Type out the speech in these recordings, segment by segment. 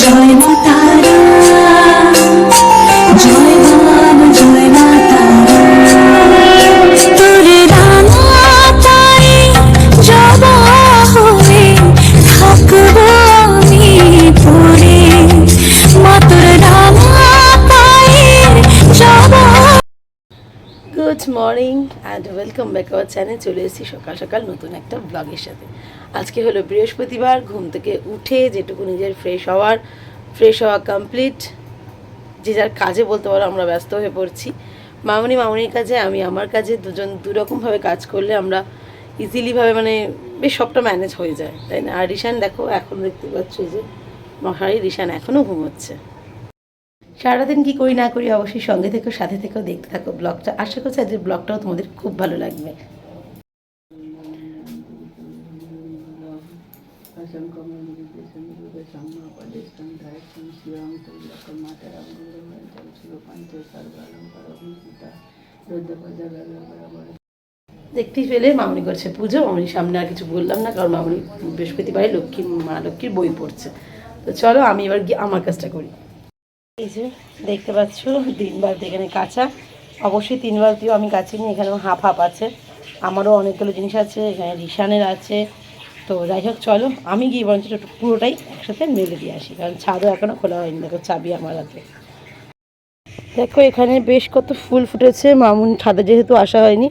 在梦。good morning and welcome back our channel, চলে এসেছি সকাল সকাল নতুন একটা ব্লগের সাথে। আজকে হলো বৃহস্পতিবার, ঘুম থেকে উঠে যেটুকু নিজের ফ্রেশ হওয়ার ফ্রেশ হওয়া কমপ্লিট যে যার কাজে বলতে পারো আমরা ব্যস্ত হয়ে পড়ছি। মামনি মামনির কাজে, আমি আমার কাজে, দুজন দুরকমভাবে কাজ করলে আমরা ইজিলিভাবে মানে বেশ সবটা ম্যানেজ হয়ে যায়, তাই না? আর রিশান দেখো, এখন দেখতে পাচ্ছ যে মশারি রিশান এখনও ঘুমোচ্ছে। সারাদিন কি করি না করি অবশ্যই সঙ্গে থেকো, সাথে থেকেও দেখতে থাকো ব্লগটা। আশা করছি আজকের ব্লগটাও তোমাদের খুব ভালো লাগবে। দেখতেই পেলে মামনি করছে পুজো। মামনির সামনে আর কিছু বললাম না, কারণ মামনি বৃহস্পতিবারে লক্ষ্মী, মা লক্ষ্মীর বই পড়ছে। তো চলো আমি এবার গিয়ে আমার কাজটা করি। এই যে দেখতে পাচ্ছ তিন বালতি এখানে কাঁচা। অবশ্যই তিন বালতিও আমি কাচিনি এখানেও হাফ হাফ আছে। আমারও অনেকগুলো জিনিস আছে, এখানে রিশানের আছে। তো যাই হোক, চলো, আমি গিয়ে বরঞ্চ পুরোটাই একসাথে মেলে দিয়ে আসি, কারণ ছাদও এখনও খোলা হয়নি, দেখো চাবি আমার হাতে। দেখো, এখানে বেশ কত ফুল ফুটেছে, মামুনি ছাদে যেহেতু আসা হয়নি,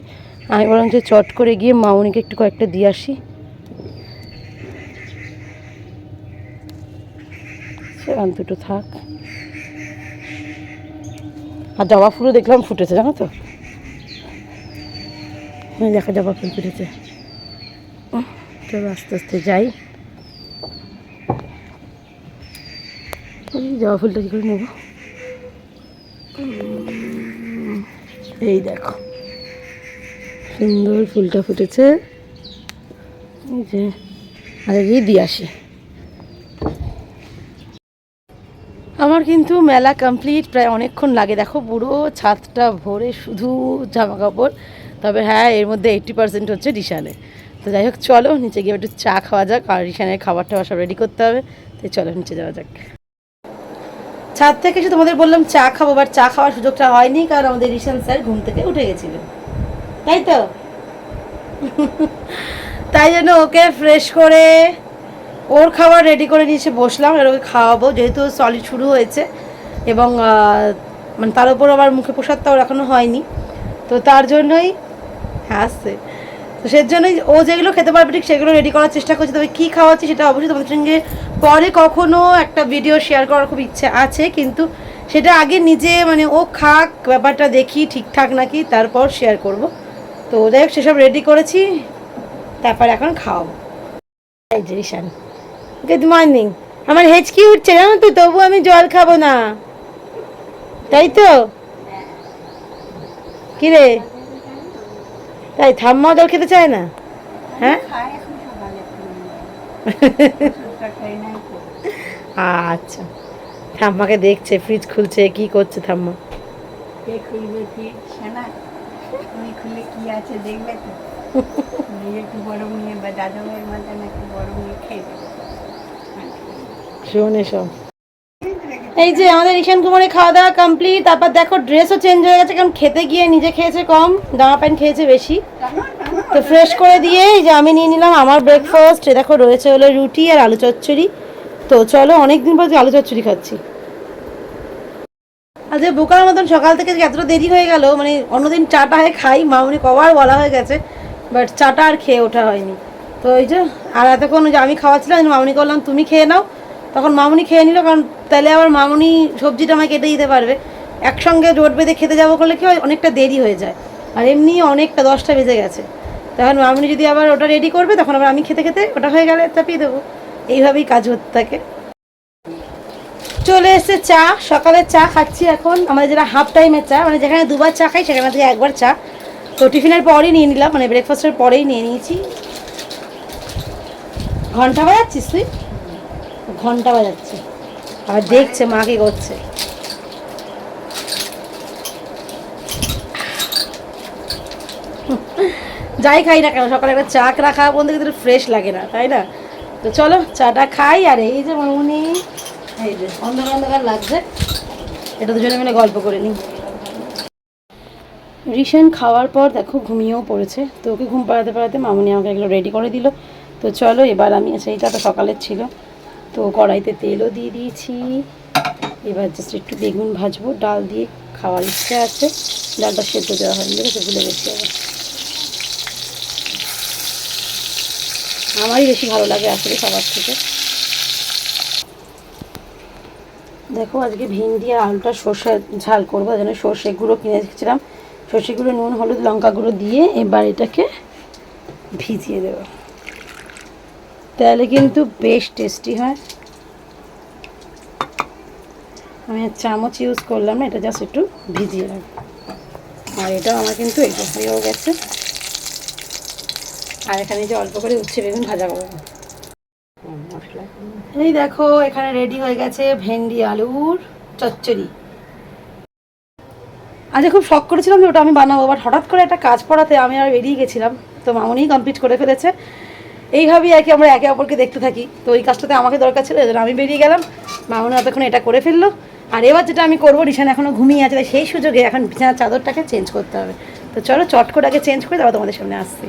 আমি বরঞ্চ চট করে গিয়ে মামুনিকে একটু কয়েকটা দিয়ে আসি। সেখান দুটো থাক। আর জবা ফুলও দেখলাম ফুটেছে, জানো তো? দেখো জবা ফুল ফুটেছে। চলো আস্তে আস্তে যাই। এই জবা ফুলটা কী করে নেব? এই দেখো। সুন্দর ফুলটা ফুটেছে। এই যে আগে গিয়ে দিয়ে আসি। আমার কিন্তু মেলা কমপ্লিট প্রায় অনেকক্ষণ লাগে। দেখো, পুরো ছাদটা ভরে শুধু জামা কাপড় তবে হ্যাঁ এর মধ্যে এইট্টি পার্সেন্ট হচ্ছে রিশানে। তো যাই হোক, চলো নিচে গিয়ে একটু চা খাওয়া যাক, আর রিশানের খাবার টাবার সব রেডি করতে হবে। তো চলো নিচে যাওয়া যাক। ছাদ থেকে এসে তোমাদের বললাম চা খাব বাট চা খাওয়ার সুযোগটা হয়নি, কারণ আমাদের রিশান স্যার ঘুম থেকে উঠে গেছিলেন তাই তো? তাই জন্য ওকে ফ্রেশ করে ওর খাবার রেডি করে নিয়ে এসে বসলাম আর ওকে খাওয়াবো। যেহেতু সলিড শুরু হয়েছে এবং মানে তার উপর আবার মুখে প্রসাদটা ওর এখনও হয়নি, তো তার জন্যই হ্যাঁ আসছে তো সেই জন্যই ও যেগুলো খেতে পারবে ঠিক সেগুলো রেডি করার চেষ্টা করছে। তবে কী খাওয়াচ্ছি সেটা অবশ্যই তোমাদের সঙ্গে পরে কখনো একটা ভিডিও শেয়ার করার খুব ইচ্ছে আছে, কিন্তু সেটা আগে নিজে মানে ও খাক, ব্যাপারটা দেখি ঠিকঠাক নাকি, তারপর শেয়ার করব। তো যাই হোক, সেসব রেডি করেছি, তারপর এখন খাওয়াবো। এই যে গুড মর্নিং আমার হেঁচকি উঠছে জানো তো? তবু আমি জল খাব না। তাই তো? কি রে তাই ঠাম্মাও জল খেতে চায় না? হ্যাঁ? আচ্ছা। ঠাম্মাকে দেখছে ফ্রিজ খুলছে কি করছে ঠাম্মা? কে খুলবে কি না তুমি খুলে কি আছে দেখবে তো? নিয়ে একটু বরং নিয়ে বা দাদা ভাইয়ের মতন একটু বরং নিয়ে খেয়ে শোন এসব। এই যে আমাদের ঈশান কুমারের খাওয়া দাওয়া কমপ্লিট তারপর দেখো ড্রেসও চেঞ্জ হয়ে গেছে, কারণ খেতে গিয়ে নিজে খেয়েছে কম, জামা প্যান্ট খেয়েছে বেশি। তো ফ্রেশ করে দিয়ে এই যে আমি নিয়ে নিলাম আমার ব্রেকফাস্ট দেখো রয়েছে হলো রুটি আর আলু চচ্চড়ি। তো চলো অনেক দিন পর আলু চচ্চড়ি খাচ্ছি। আজ বোকার মতন সকাল থেকে যে এতটা দেরি হয়ে গেল মানে অন্যদিন চাটা হয় খাই মামনি কবার বলা হয়ে গেছে বাট চাটা আর খেয়ে ওঠা হয়নি। তো এই যে, আর এতক্ষণ ওই যে আমি খাওয়াচ্ছিলাম মামনি করলাম তুমি খেয়ে নাও। তখন মামুনি খেয়ে নিল, কারণ তাহলে আবার মামুনি সবজিটা আমায় কেটে দিতে পারবে। একসঙ্গে জোট বেঁধে খেতে যাব করলে কি হয়, অনেকটা দেরি হয়ে যায়। আর এমনি অনেকটা দশটা বেজে গেছে। তখন মামুনি যদি আবার ওটা রেডি করবে, তখন আবার আমি খেতে খেতে ওটা হয়ে গেলে চাপিয়ে দেবো। এইভাবেই কাজ হতে থাকে। চলে এসেছে চা সকালে চা খাচ্ছি এখন। আমাদের যেটা হাফ টাইমের চা মানে যেখানে দুবার চা খাই, সেখানে থেকে একবার চা। তো টিফিনের পরেই নিয়ে নিলাম মানে ব্রেকফাস্টের পরেই নিয়ে নিয়েছি। ঘণ্টা বাজাচ্ছিস তুই? ঘণ্টা বাজাচ্ছে। আবার দেখছে মা কি করছে। যাই খাই না কেন, সকালে একটা চা করা খাওয়া বলতে কিন্তু ফ্রেশ লাগে না, তাই না? তো চলো, চাটা খাই, আর এই যে মামুনি, এই যে অন্ধকার অন্ধকার লাগছে। এটা দুজনে মিলে গল্প করে নিই। রিসেন্ট খাওয়ার পর দেখো ঘুমিয়েও পড়েছে, তো ওকে ঘুম পাড়াতে পাড়াতে মামুনি আমাকে এগুলো রেডি করে দিল। তো চলো, এবার আমি সেইটা তো সকালের ছিল। তো কড়াইতে তেলও দিয়ে দিয়েছি। এবার জাস্ট একটু বেগুন ভাজবো, ডাল দিয়ে খাওয়ার ইচ্ছে আছে। ডালটা সেদ্ধ দেওয়া হয়নি দেখেছ ভুলে গেছি আবার আমারই বেশি ভালো লাগে আসলে সবার থেকে দেখো আজকে ভিন্ডি আর আলুটা সর্ষে ঝাল করব জন্য সর্ষে গুঁড়ো কিনে রেখেছিলাম। সর্ষে গুঁড়ো, নুন, হলুদ, লঙ্কা গুঁড়ো দিয়ে এবার এটাকে ভিজিয়ে দেবো। তাহলে কিন্তু বেশ টেস্টি হয়। আমি চামচ ইউজ করলাম না, এটা জাস্ট একটু ভিজিয়ে রাখব আর এটাও আমার কিন্তু যে হয়েও গেছে। আর এখানে যে অল্প করে উচ্ছে বেগুন ভাজা করব। এই দেখো, এখানে রেডি হয়ে গেছে ভেন্ডি, আলুর চচ্চড়ি। আজ খুব শখ করেছিলাম যে ওটা আমি বানাবো বাট হঠাৎ করে একটা কাজ পড়াতে আমি আর বেরিয়ে গেছিলাম। তো মামুনিই কমপ্লিট করে ফেলেছে। এইভাবেই আর কি আমরা একে অপরকে দেখতে থাকি। তো ওই কাজটাতে আমাকে দরকার ছিল, এজন্য আমি বেরিয়ে গেলাম। মামুনি এতক্ষণ এটা করে ফেলল। আর এবার যেটা আমি করব রিসান এখনও ঘুমিয়ে আছে সেই সুযোগে এখন বিছানার চাদরটাকে চেঞ্জ করতে হবে। তো চলো চট করে আগে চেঞ্জ করে তারপর তোমাদের সামনে আসছি।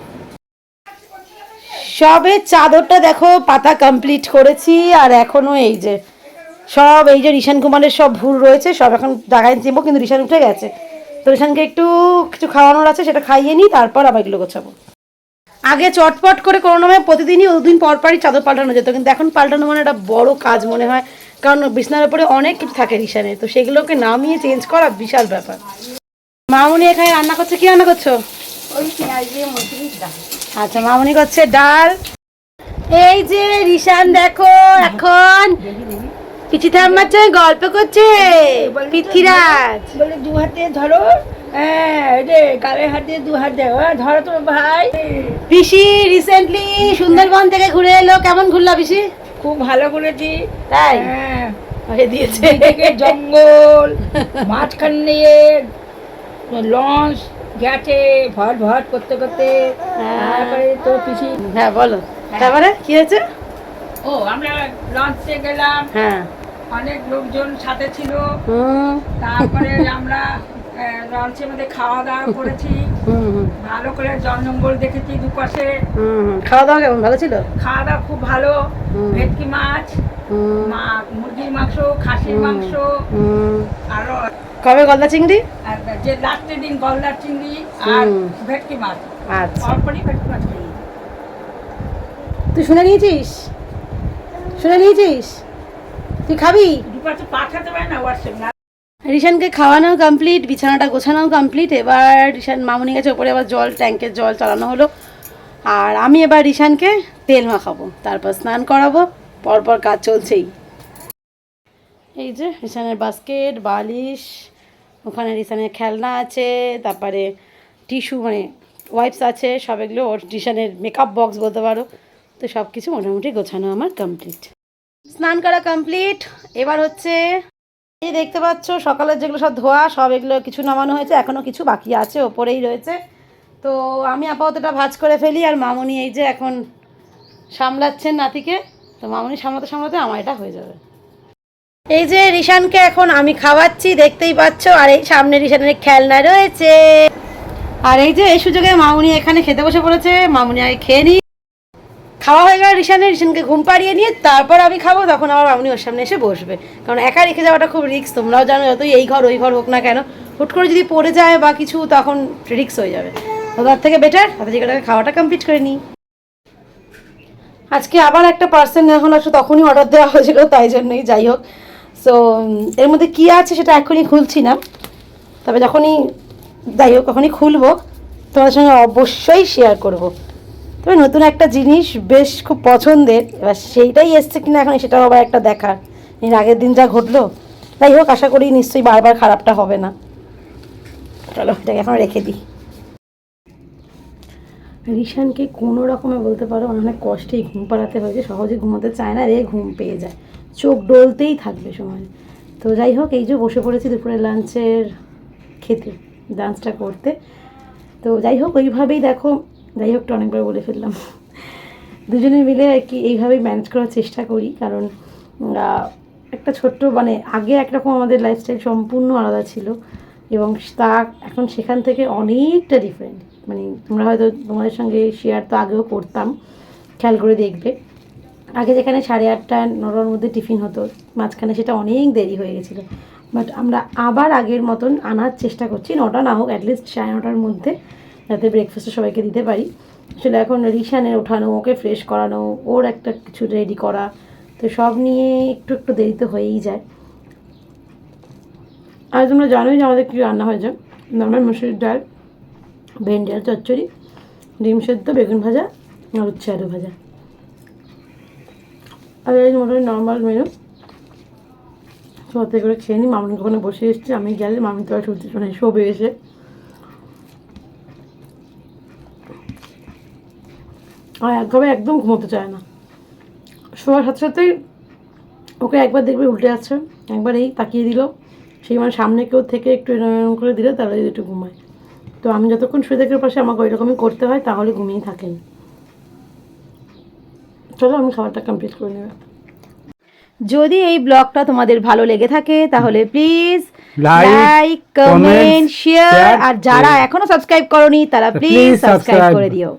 সবে চাদরটা দেখো, পাতা কমপ্লিট করেছি, আর এখনও এই যে, সব এই যে ঋষান কুমারের সব ভুল রয়েছে, সব এখন জায়গায় চিনবো, কিন্তু ঋষান উঠে গেছে। তো রিশানকে একটু কিছু খাওয়ানোর আছে, সেটা খাইয়ে নিই, তারপর আবার এগুলো গোছাবো। আগে চটপট করে কোনো নামে প্রতিদিনই দুদিন পর পরই চাদর পাল্টানো যেত। কিন্তু এখন পাল্টানো মানে একটা বড় কাজ মনে হয়। কারণ বিছনার উপরে অনেক কিছু থাকে রিশানের। তো সেগুলোকে নামিয়ে চেঞ্জ করা বিশাল ব্যাপার। মামুনি এখানে রান্না করছে কি রান্না করছ? আচ্ছা মামনি করছে ডাল। এই যে রিশান দেখো এখন পিচি ঠাম্মার গল্প করছে পৃথ্বীরাজ বলে দু হাতে ধরো হ্যাঁ হ্যাঁ, পিসি রিসেন্টলি সুন্দরবন থেকে ঘুরে এলো। কেমন ঘুরলা পিসি? খুব ভালো করেছি তাই? হ্যাঁ। দিয়েছে। জঙ্গল মাঝখান নিয়ে লঞ্চ গেছে ভট ভট করতে করতে। তারপরে তো পিসি হ্যাঁ বলো। তারপরে কি হয়েছে? ও আমরা লঞ্চে গেলাম। হ্যাঁ। অনেক লোকজন সাথে ছিল। তারপরে আমরা লঞ্চের মধ্যে খাওয়া দাওয়া করেছি। ভালো করে জল জঙ্গল দেখেছি দুপাশে। খাওয়া দাওয়া কেমন? ভালো ছিল? খাওয়া দাওয়া খুব ভালো। ভেটকি মাছ মুরগির মাংস খাসির মাংস আরও কবে গলদা চিংড়ি? আর যে লাস্টের দিন গলদার চিংড়ি আর ভেটকি মাছ। আচ্ছা। অল্পই ভেটকি মাছ তুই শুনে নিয়েছিস? শুনে নিয়েছিস? তুই খাবি? দুপাশে পাঠাতে পারে না হোয়াটসঅ্যাপ না। রিশানকে খাওয়ানো কমপ্লিট বিছানাটা গোছানো কমপ্লিট এবার রিশান মামুনি গেছে ওপরে আবার জল, ট্যাঙ্কের জল চালানো হলো। আর আমি এবার রিশানকে তেল মাখাবো, তারপর স্নান করাবো, পরপর কাজ চলছেই। এই যে রিশানের বাস্কেট বালিশ, ওখানে রিশানের খেলনা আছে, তারপরে টিস্যু মানে ওয়াইপস আছে, সব এগুলো ওর রিশানের মেকআপ বক্স বলতে পারো। তো সব কিছু মোটামুটি গোছানো আমার কমপ্লিট স্নান করা কমপ্লিট এবার হচ্ছে এই দেখতে পাচ্ছ, সকালের যেগুলো সব ধোয়া, সব এগুলো কিছু নামানো হয়েছে এখনও কিছু বাকি আছে, ওপরেই রয়েছে। তো আমি আপাতত এটা ভাজ করে ফেলি, আর মামুনি এই যে এখন সামলাচ্ছেন নাতিকে। তো মামুনি সামলাতে সামলাতে আমার এটা হয়ে যাবে। এই যে রিশানকে এখন আমি খাওয়াচ্ছি, দেখতেই পাচ্ছ, আর এই সামনে রিশানের খেলনা রয়েছে। আর এই যে এই সুযোগে মামুনি এখানে খেতে বসে পড়েছে, মামুনি আগে খেয়ে নি খাওয়া হয়ে গেল রিশানে রিশানকে ঘুম পাড়িয়ে নিয়ে তারপর আমি খাব, তখন আমার মামুনি ওর সামনে এসে বসবে। কারণ একা রেখে যাওয়াটা খুব রিস্ক তোমরাও জানো যতই এই ঘর, ওই ঘর হোক না কেন, হুট করে যদি পড়ে যায় বা কিছু, তখন রিক্স হয়ে যাবে। তো তার থেকে বেটার হাতে জায়গাটাকে খাওয়াটা কমপ্লিট করে নিই। আজকে আবার একটা পার্সেল এখন আসলে তখনই অর্ডার দেওয়া হয়েছিল, তাই জন্যই যাই হোক। সো এর মধ্যে কী আছে সেটা এখনই খুলছি না। তবে যখনই, যাই হোক, তখনই খুলবো। তোমাদের সঙ্গে অবশ্যই শেয়ার করব। তবে নতুন একটা জিনিস বেশ খুব পছন্দের, এবার সেইটাই এসছে কিনা এখন সেটাও আবার একটা দেখার। এর আগের দিন যা ঘটলো, যাই হোক, আশা করি নিশ্চয়ই বারবার খারাপটা হবে না। চলো, এটাকে এখন রেখে দিই। রিশানকে কোনো রকমে বলতে পারো অনেক কষ্টেই ঘুম পাড়াতে হয়েছে সহজে ঘুমোতে চায় না, রে ঘুম পেয়ে যায়। চোখ ডলতেই থাকবে সময়। তো যাই হোক, এই যে বসে পড়েছি দুপুরে লাঞ্চের খেতে লাঞ্চটা করতে। তো যাই হোক, ওইভাবেই দেখো যাই হোক অনেকবার বলে ফেললাম। দুজনে মিলে আর কি এইভাবেই ম্যানেজ করার চেষ্টা করি, কারণ একটা ছোট্ট মানে আগে একরকম আমাদের লাইফস্টাইল সম্পূর্ণ আলাদা ছিল এবং তা এখন সেখান থেকে অনেকটা ডিফারেন্ট মানে তোমরা হয়তো তোমাদের সঙ্গে শেয়ার তো আগেও করতাম, খেয়াল করে দেখবে। আগে যেখানে সাড়ে আটটা, নটার মধ্যে টিফিন হতো, মাঝখানে সেটা অনেক দেরি হয়ে গেছিল। বাট আমরা আবার আগের মতন আনার চেষ্টা করছি, নটা না হোক অ্যাটলিস্ট সাড়ে নটার মধ্যে। যাতে ব্রেকফাস্টটা সবাইকে দিতে পারি। আসলে এখন রিসানের ওঠানো, ওকে ফ্রেশ করানো, ওর একটা কিছু রেডি করা, তো সব নিয়ে একটু একটু দেরি তো হয়েই যায়। আর তোমরা জানোই যে আমাদের কী রান্না হয়েছে নর্মাল মুসুরির ডাল, ভেন্ডি আর চচ্চড়ি, ডিম সেদ্ধ, বেগুন ভাজা, আর উচ্ছে আলু ভাজা। আর এই মোটামুটি নর্মাল মেনু সাথে করে খেয়ে নিই মামনি ওখানে বসে এসেছি। আমি গেলে মামি তো আর সত্যি মানে শোবে এসে। আর একভাবে একদম ঘুমোতে চায় না। শোয়ার সাথে সাথেই ওকে একবার দেখবে উল্টে যাচ্ছে একবার এই তাকিয়ে দিল। সেই মানে সামনে কেউ থেকে একটু এরম এরম করে দিলে তাহলে যদি একটু ঘুমায়। তো আমি যতক্ষণ শুয়ে থাকার পাশে আমাকে ওই রকমই করতে হয় তাহলে ঘুমিয়ে থাকেন চলো আমি খাবারটা কমপ্লিট করে নেবে। যদি এই ব্লগটা তোমাদের ভালো লেগে থাকে তাহলে প্লিজ লাইক কমেন্ট শেয়ার আর যারা এখনও সাবস্ক্রাইব করনি তারা প্লিজ সাবস্ক্রাইব করে দিও।